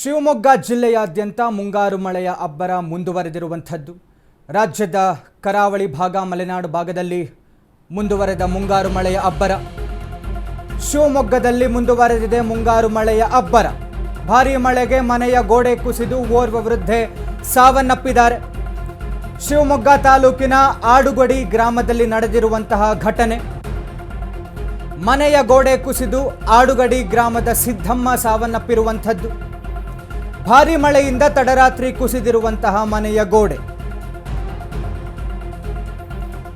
ಶಿವಮೊಗ್ಗ ಜಿಲ್ಲೆಯಾದ್ಯಂತ ಮುಂಗಾರು ಮಳೆಯ ಅಬ್ಬರ ಮುಂದುವರೆದಿರುವಂಥದ್ದು. ರಾಜ್ಯದ ಕರಾವಳಿ ಭಾಗ, ಮಲೆನಾಡು ಭಾಗದಲ್ಲಿ ಮುಂದುವರೆದ ಮುಂಗಾರು ಮಳೆಯ ಅಬ್ಬರ. ಶಿವಮೊಗ್ಗದಲ್ಲಿ ಮುಂದುವರೆದಿದೆ ಮುಂಗಾರು ಮಳೆಯ ಅಬ್ಬರ. ಭಾರೀ ಮಳೆಗೆ ಮನೆಯ ಗೋಡೆ ಕುಸಿದು ಓರ್ವ ವೃದ್ಧೆ ಸಾವನ್ನಪ್ಪಿದ್ದಾರೆ. ಶಿವಮೊಗ್ಗ ತಾಲೂಕಿನ ಆಡುಗಡಿ ಗ್ರಾಮದಲ್ಲಿ ನಡೆದಿರುವಂತಹ ಘಟನೆ. ಮನೆಯ ಗೋಡೆ ಕುಸಿದು ಆಡುಗಡಿ ಗ್ರಾಮದ ಸಿದ್ದಮ್ಮ ಸಾವನ್ನಪ್ಪಿರುವಂಥದ್ದು. ಭಾರೀ ಮಳೆಯಿಂದ ತಡರಾತ್ರಿ ಕುಸಿದಿರುವಂತಹ ಮನೆಯ ಗೋಡೆ.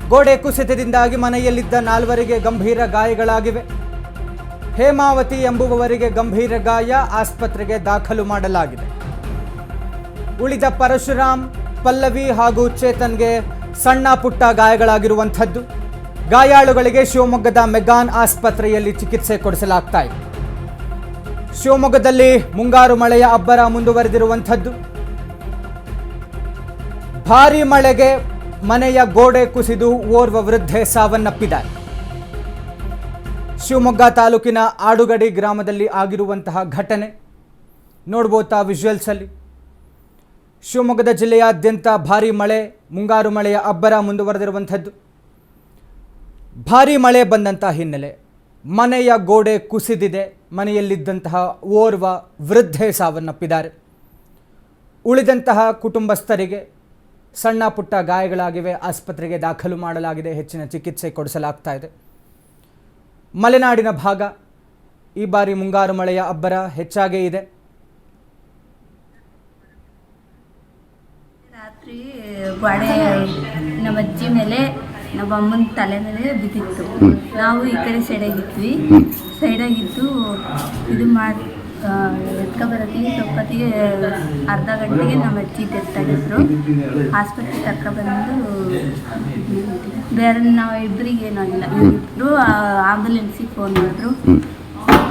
ಗೋಡೆ ಕುಸಿತದಿಂದಾಗಿ ಮನೆಯಲ್ಲಿದ್ದ ನಾಲ್ವರಿಗೆ ಗಂಭೀರ ಗಾಯಗಳಾಗಿವೆ. ಹೇಮಾವತಿ ಎಂಬುವವರಿಗೆ ಗಂಭೀರ ಗಾಯ ಆಸ್ಪತ್ರೆಗೆ ದಾಖಲು ಮಾಡಲಾಗಿದೆ. ಉಳಿದ ಪರಶುರಾಮ್, ಪಲ್ಲವಿ ಹಾಗೂ ಚೇತನ್ಗೆ ಸಣ್ಣ ಪುಟ್ಟ ಗಾಯಗಳಾಗಿರುವಂಥದ್ದು. ಗಾಯಾಳುಗಳಿಗೆ ಶಿವಮೊಗ್ಗದ ಮೆಗಾನ್ ಆಸ್ಪತ್ರೆಯಲ್ಲಿ ಚಿಕಿತ್ಸೆ ಕೊಡಿಸಲಾಗ್ತಾ ಇದೆ. ಶಿವಮೊಗ್ಗದಲ್ಲಿ ಮುಂಗಾರು ಮಳೆಯ ಅಬ್ಬರ ಮುಂದುವರೆದಿರುವಂಥದ್ದು. ಭಾರಿ ಮಳೆಗೆ ಮನೆಯ ಗೋಡೆ ಕುಸಿದು ಓರ್ವ ವೃದ್ಧೆ ಸಾವನ್ನಪ್ಪಿದ್ದಾರೆ. ಶಿವಮೊಗ್ಗ ತಾಲೂಕಿನ ಆಡುಗಡಿ ಗ್ರಾಮದಲ್ಲಿ ಆಗಿರುವಂತಹ ಘಟನೆ ನೋಡ್ಬೋತಾ ವಿಜುವಲ್ಸ್ ಅಲ್ಲಿ ಶಿವಮೊಗ್ಗದ ಜಿಲ್ಲೆಯಾದ್ಯಂತ ಭಾರಿ ಮಳೆ, ಮುಂಗಾರು ಮಳೆಯ ಅಬ್ಬರ ಮುಂದುವರೆದಿರುವಂಥದ್ದು. ಭಾರಿ ಮಳೆ ಬಂದಂತಹ ಹಿನ್ನೆಲೆ ಮನೆಯ ಗೋಡೆ ಕುಸಿದಿದೆ. ಮನೆಯಲ್ಲಿದ್ದಂತಹ ಓರ್ವ ವೃದ್ಧೆ ಸಾವನ್ನಪ್ಪಿದ್ದಾರೆ. ಉಳಿದಂತಹ ಕುಟುಂಬಸ್ಥರಿಗೆ ಸಣ್ಣ ಪುಟ್ಟ ಗಾಯಗಳಾಗಿವೆ ಆಸ್ಪತ್ರೆಗೆ ದಾಖಲು ಮಾಡಲಾಗಿದೆ ಹೆಚ್ಚಿನ ಚಿಕಿತ್ಸೆ ಕೊಡಿಸಲಾಗ್ತಾ ಇದೆ. ಮಲೆನಾಡಿನ ಭಾಗ ಈ ಬಾರಿ ಮುಂಗಾರು ಮಳೆಯ ಅಬ್ಬರ ಹೆಚ್ಚಾಗೇ ಇದೆ. ರಾತ್ರಿ ಗೋಡೆ ನಮ್ಮ ಅಜ್ಜಿ ಮೇಲೆ ನಮ್ಮ ಅಮ್ಮನ ತಲೆ ಮೇಲೆ ಬಿದ್ದಿತ್ತು. ನಾವು ಈ ಕಡೆ ಸೈಡಾಗಿದ್ವಿ ಸೈಡಾಗಿದ್ದು ಇದು ಮಾಡಿ ಎತ್ಕೊಬರೋತ್ತಿಗೆ ತೊಪ್ಪತ್ತಿಗೆ ಅರ್ಧ ಗಂಟೆಗೆ ನಮ್ಮ ಅಜ್ಜಿ ತೆತ್ತಾಗಿದ್ರು ಆಸ್ಪತ್ರೆ ಆಸ್ಪತ್ರೆಗೆ ಕರ್ಕೊಬಂದು ಬೇರೆ ನಾವು ಇಬ್ಬರಿಗೆ ಏನಾಗಿಲ್ಲ ಇಬ್ಬರು ಆಂಬುಲೆನ್ಸಿಗೆ ಫೋನ್ ಮಾಡಿದ್ರು.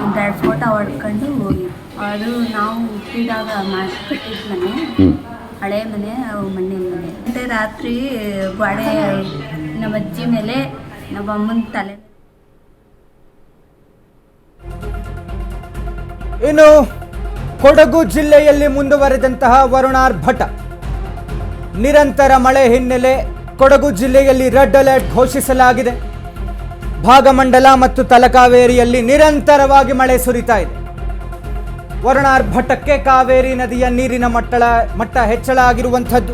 ಒಂದು ಎರಡು ಫೋಟೋ ಹೊಡ್ಕೊಂಡು ಹೋಗಿ ಅದು ನಾವು ಹುಟ್ಟಿದಾಗ ಮಾಡಿಸ್ಬಿಟ್ಟಿದ್ದು ಮನೆ. ಹಳೆ ಮನೆ ಮಣ್ಣಿನ ಮನೆ. ಮತ್ತೆ ರಾತ್ರಿ ಗೋಡೆ ನಮ್ಮ ಅಜ್ಜಿ ಮೇಲೆ ನಮ್ಮ ಅಮ್ಮನ ತಲೆ ಇನ್ನು ಕೊಡಗು ಜಿಲ್ಲೆಯಲ್ಲಿ ಮುಂದುವರೆದಂತಹ ವರುಣಾರ್ಭಟ ನಿರಂತರ ಮಳೆ ಹಿನ್ನೆಲೆ ಕೊಡಗು ಜಿಲ್ಲೆಯಲ್ಲಿ ರೆಡ್ ಅಲರ್ಟ್ ಘೋಷಿಸಲಾಗಿದೆ. ಭಾಗಮಂಡಲ ಮತ್ತು ತಲಕಾವೇರಿಯಲ್ಲಿ ನಿರಂತರವಾಗಿ ಮಳೆ ಸುರಿತಾ ಇದೆ. ವರುಣಾರ್ಭಟಕ್ಕೆ ಕಾವೇರಿ ನದಿಯ ನೀರಿನ ಮಟ್ಟಳ, ಮಟ್ಟ ಹೆಚ್ಚಳ ಆಗಿರುವಂಥದ್ದು.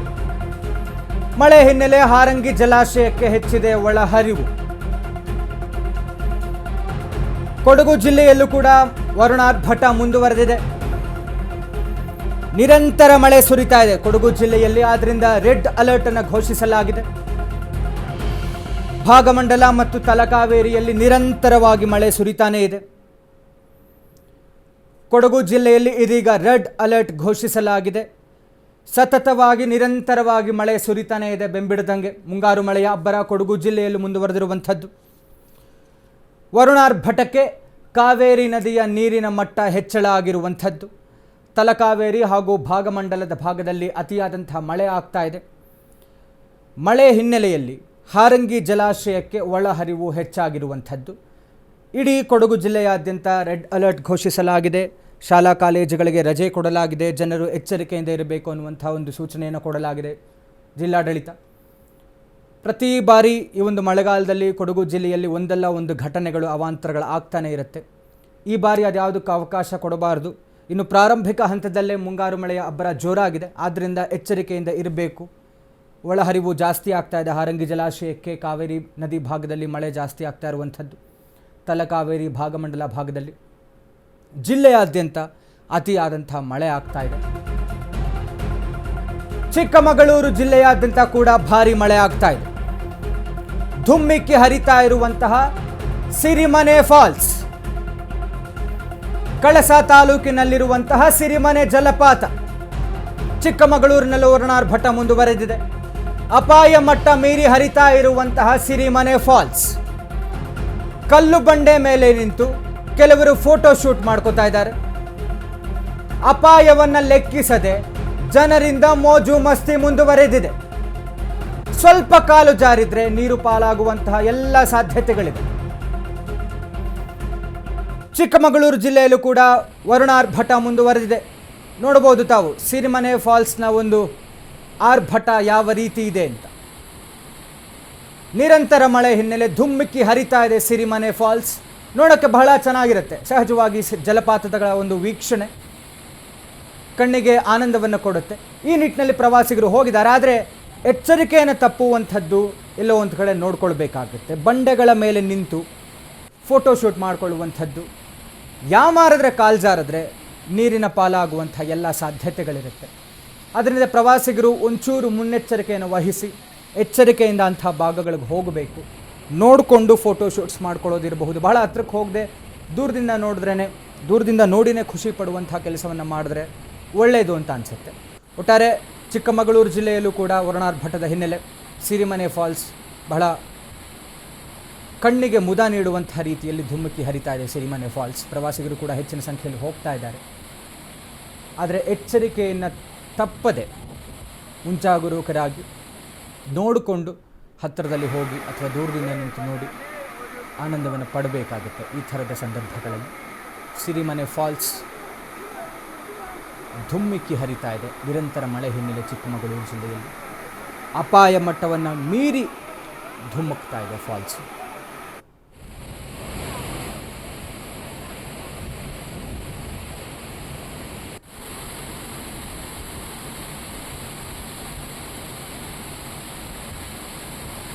ಮಳೆ ಹಿನ್ನೆಲೆ ಹಾರಂಗಿ ಜಲಾಶಯಕ್ಕೆ ಹೆಚ್ಚಿದೆ ಒಳಹರಿವು. ಕೊಡಗು ಜಿಲ್ಲೆಯಲ್ಲೂ ಕೂಡ ವರುಣಾರ್ಭಟ ಮುಂದುವರೆದಿದೆ. ನಿರಂತರ ಮಳೆ ಸುರಿತಾ ಇದೆ ಕೊಡಗು ಜಿಲ್ಲೆಯಲ್ಲಿ ಆದ್ದರಿಂದ ರೆಡ್ ಅಲರ್ಟ್ ಅನ್ನು ಘೋಷಿಸಲಾಗಿದೆ. ಭಾಗಮಂಡಲ ಮತ್ತು ತಲಕಾವೇರಿಯಲ್ಲಿ ನಿರಂತರವಾಗಿ ಮಳೆ ಸುರಿತಾನೇ ಇದೆ. ಕೊಡಗು ಜಿಲ್ಲೆಯಲ್ಲಿ ಇದೀಗ ರೆಡ್ ಅಲರ್ಟ್ ಘೋಷಿಸಲಾಗಿದೆ. ಸತತವಾಗಿ ನಿರಂತರವಾಗಿ ಮಳೆ ಸುರಿತಾನೇ ಇದೆ ಬೆಂಬಿಡದಂಗೆ. ಮುಂಗಾರು ಮಳೆಯ ಅಬ್ಬರ ಕೊಡಗು ಜಿಲ್ಲೆಯಲ್ಲಿ ಮುಂದುವರೆದಿರುವಂಥದ್ದು. ವರುಣಾರ್ಭಟಕ್ಕೆ ಕಾವೇರಿ ನದಿಯ ನೀರಿನ ಮಟ್ಟ ಹೆಚ್ಚಳ ಆಗಿರುವಂಥದ್ದು. ತಲಕಾವೇರಿ ಹಾಗೂ ಭಾಗಮಂಡಲದ ಭಾಗದಲ್ಲಿ ಅತಿಯಾದಂಥ ಮಳೆ ಆಗ್ತಾ ಇದೆ. ಮಳೆ ಹಿನ್ನೆಲೆಯಲ್ಲಿ ಹಾರಂಗಿ ಜಲಾಶಯಕ್ಕೆ ಒಳಹರಿವು ಹೆಚ್ಚಾಗಿರುವಂಥದ್ದು. ಇಡೀ ಕೊಡಗು ಜಿಲ್ಲೆಯಾದ್ಯಂತ ರೆಡ್ ಅಲರ್ಟ್ ಘೋಷಿಸಲಾಗಿದೆ. ಶಾಲಾ ಕಾಲೇಜುಗಳಿಗೆ ರಜೆ ಕೊಡಲಾಗಿದೆ. ಜನರು ಎಚ್ಚರಿಕೆಯಿಂದ ಇರಬೇಕು ಅನ್ನುವಂಥ ಒಂದು ಸೂಚನೆಯನ್ನು ಕೊಡಲಾಗಿದೆ. ಜಿಲ್ಲಾಡಳಿತ. ಪ್ರತಿ ಬಾರಿ ಈ ಒಂದು ಮಳೆಗಾಲದಲ್ಲಿ ಕೊಡಗು ಜಿಲ್ಲೆಯಲ್ಲಿ ಒಂದಲ್ಲ ಒಂದು ಘಟನೆಗಳು, ಅವಾಂತರಗಳು ಆಗ್ತಾನೆ ಇರುತ್ತೆ. ಈ ಬಾರಿ ಅದ್ಯಾವುದಕ್ಕೂ ಅವಕಾಶ ಕೊಡಬಾರದು. ಇನ್ನು ಪ್ರಾರಂಭಿಕ ಹಂತದಲ್ಲೇ ಮುಂಗಾರು ಮಳೆಯ ಅಬ್ಬರ ಜೋರಾಗಿದೆ. ಆದ್ದರಿಂದ ಎಚ್ಚರಿಕೆಯಿಂದ ಇರಬೇಕು. ಒಳಹರಿವು ಜಾಸ್ತಿ ಆಗ್ತಾ ಇದೆ. ಹಾರಂಗಿ ಜಲಾಶಯಕ್ಕೆ ಕಾವೇರಿ ನದಿ ಭಾಗದಲ್ಲಿ ಮಳೆ ಜಾಸ್ತಿ ಆಗ್ತಾ ಇರುವಂಥದ್ದು. ತಲಕಾವೇರಿ ಭಾಗಮಂಡಲ ಭಾಗದಲ್ಲಿ ಜಿಲ್ಲೆಯಾದ್ಯಂತ ಅತಿಯಾದಂಥ ಮಳೆ ಆಗ್ತಾ ಇದೆ. ಚಿಕ್ಕಮಗಳೂರು ಜಿಲ್ಲೆಯಾದ್ಯಂತ ಕೂಡ ಭಾರಿ ಮಳೆ ಆಗ್ತಾ ಇದೆ. ಧುಮ್ಮಿಕ್ಕಿ ಹರಿತಾ ಇರುವಂತಹ ಸಿರಿಮನೆ ಫಾಲ್ಸ್. ಕಳಸ ತಾಲೂಕಿನಲ್ಲಿರುವಂತಹ ಸಿರಿಮನೆ ಜಲಪಾತ. ಚಿಕ್ಕಮಗಳೂರಿನಲ್ಲಿ ವರ್ಣಾರ್ಭಟ ಮುಂದುವರೆದಿದೆ. ಅಪಾಯ ಮಟ್ಟ ಮೀರಿ ಹರಿತಾ ಇರುವಂತಹ ಸಿರಿಮನೆ ಫಾಲ್ಸ್. ಕಲ್ಲು ಬಂಡೆ ಮೇಲೆ ನಿಂತು ಕೆಲವರು ಫೋಟೋ ಶೂಟ್ ಮಾಡ್ಕೋತಾ ಇದ್ದಾರೆ. ಅಪಾಯವನ್ನು ಲೆಕ್ಕಿಸದೆ ಜನರಿಂದ ಮೋಜು ಮಸ್ತಿ ಮುಂದುವರೆದಿದೆ. ಸ್ವಲ್ಪ ಕಾಲು ಜಾರಿದ್ರೆ ನೀರು ಪಾಲಾಗುವಂತಹ ಎಲ್ಲ ಸಾಧ್ಯತೆಗಳಿವೆ. ಚಿಕ್ಕಮಗಳೂರು ಜಿಲ್ಲೆಯಲ್ಲೂ ಕೂಡ ವರುಣಾರ್ಭಟ ಮುಂದುವರೆದಿದೆ. ನೋಡಬಹುದು ತಾವು, ಸಿರಿಮನೆ ಫಾಲ್ಸ್ನ ಒಂದು ಆರ್ಭಟ ಯಾವ ರೀತಿ ಇದೆ ಅಂತ. ನಿರಂತರ ಮಳೆ ಹಿನ್ನೆಲೆ ಧುಮ್ಮಿಕ್ಕಿ ಹರಿತಾ ಇದೆ ಸಿರಿಮನೆ ಫಾಲ್ಸ್. ನೋಡೋಕ್ಕೆ ಬಹಳ ಚೆನ್ನಾಗಿರುತ್ತೆ, ಸಹಜವಾಗಿ ಜಲಪಾತಗಳ ಒಂದು ವೀಕ್ಷಣೆ. ಕಣ್ಣಿಗೆ ಆನಂದವನ್ನು ಕೊಡುತ್ತೆ. ಈ ನಿಟ್ಟಿನಲ್ಲಿ ಪ್ರವಾಸಿಗರು ಹೋಗಿದ್ದಾರೆ, ಆದರೆ ಎಚ್ಚರಿಕೆಯನ್ನು ತಪ್ಪುವಂಥದ್ದು ಎಲ್ಲೋ ಒಂದು ಕಡೆ ನೋಡ್ಕೊಳ್ಬೇಕಾಗುತ್ತೆ. ಬಂಡೆಗಳ ಮೇಲೆ ನಿಂತು ಫೋಟೋಶೂಟ್ ಮಾಡಿಕೊಳ್ಳುವಂಥದ್ದು. ಯಾಮಾರಿದ್ರೆ ಕಾಲ್ ಜಾರಿದ್ರೆ ನೀರಿನ ಪಾಲಾಗುವಂಥ ಎಲ್ಲ ಸಾಧ್ಯತೆಗಳಿರುತ್ತೆ. ಅದರಿಂದ ಪ್ರವಾಸಿಗರು ಒಂಚೂರು ಮುನ್ನೆಚ್ಚರಿಕೆಯನ್ನು ವಹಿಸಿ, ಎಚ್ಚರಿಕೆಯಿಂದ ಅಂಥ ಭಾಗಗಳಿಗೆ ಹೋಗಬೇಕು. ನೋಡಿಕೊಂಡು ಫೋಟೋಶೂಟ್ಸ್ ಮಾಡ್ಕೊಳ್ಳೋದಿರಬಹುದು ಬಹಳ ಹತ್ರಕ್ಕೆ ಹೋಗದೆ ದೂರದಿಂದ ನೋಡಿದ್ರೇ ದೂರದಿಂದ ನೋಡಿನೇ ಖುಷಿ ಪಡುವಂಥ ಕೆಲಸವನ್ನು ಮಾಡಿದ್ರೆ ಒಳ್ಳೆಯದು ಅಂತ ಅನಿಸುತ್ತೆ. ಒಟ್ಟಾರೆ ಚಿಕ್ಕಮಗಳೂರು ಜಿಲ್ಲೆಯಲ್ಲೂ ಕೂಡ ವರುಣಾರ್ಭಟದ ಹಿನ್ನೆಲೆ ಸಿರಿಮನೆ ಫಾಲ್ಸ್ ಬಹಳ ಕಣ್ಣಿಗೆ ಮುದ ನೀಡುವಂತಹ ರೀತಿಯಲ್ಲಿ ಧುಮುಕಿ ಹರಿತಾ ಇದೆ ಸಿರಿಮನೆ ಫಾಲ್ಸ್. ಪ್ರವಾಸಿಗರು ಕೂಡ ಹೆಚ್ಚಿನ ಸಂಖ್ಯೆಯಲ್ಲಿ ಹೋಗ್ತಾ ಇದ್ದಾರೆ. ಆದರೆ ಎಚ್ಚರಿಕೆಯನ್ನು ತಪ್ಪದೆ ಮುಂಜಾಗರೂಕರಾಗಿ ನೋಡಿಕೊಂಡು ಹತ್ತಿರದಲ್ಲಿ ಹೋಗಿ ಅಥವಾ ದೂರದಿಂದ ನಿಂತು ನೋಡಿ ಆನಂದವನ್ನು ಪಡಬೇಕಾಗುತ್ತೆ ಈ ಥರದ ಸಂದರ್ಭಗಳಲ್ಲಿ. ಸಿರಿಮನೆ ಫಾಲ್ಸ್ ಧುಮ್ಮಿಕ್ಕಿ ಹರಿತಾ ಇದೆ. ನಿರಂತರ ಮಳೆ ಹಿನ್ನೆಲೆ ಚಿಕ್ಕಮಗಳೂರು ಜಿಲ್ಲೆಯಲ್ಲಿ. ಅಪಾಯ ಮಟ್ಟವನ್ನು ಮೀರಿ ಧುಮ್ಮುಕ್ತಾ ಇದೆ ಫಾಲ್ಸ್.